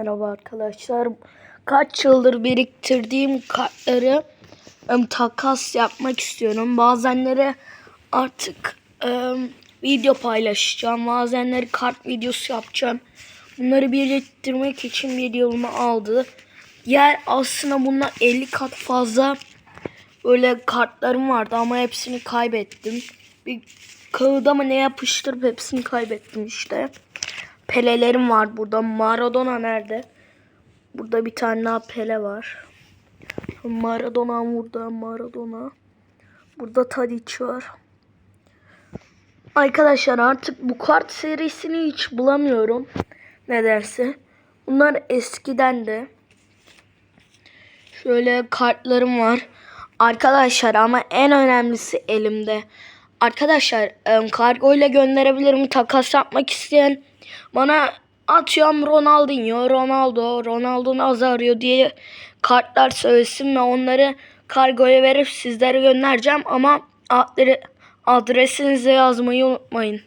Merhaba arkadaşlar. Kaç yıldır biriktirdiğim kartları em, takas yapmak istiyorum. Bazenleri artık em, video paylaşacağım. Bazenleri kart videosu yapacağım. Bunları biriktirmek için yılımı aldı. Diğer aslında bundan 50 kat fazla böyle kartlarım vardı ama hepsini kaybettim. Bir kağıda mı ne yapıştırıp hepsini kaybettim işte. Pelelerim var burada. Maradona nerede? Burada bir tane daha Pele var. Maradona burada. Maradona. Burada Tadic var. Arkadaşlar artık bu kart serisini hiç bulamıyorum. Ne derse. Bunlar eskiden de. Şöyle kartlarım var. Arkadaşlar ama en önemlisi elimde. Arkadaşlar em, kargo ile gönderebilirim. Takas yapmak isteyen bana atıyorum Ronaldinho, Ronaldo, Ronaldo Nazario diye kartlar söylesin ve onları kargoya verip sizlere göndereceğim ama adre- adresinizi yazmayı unutmayın.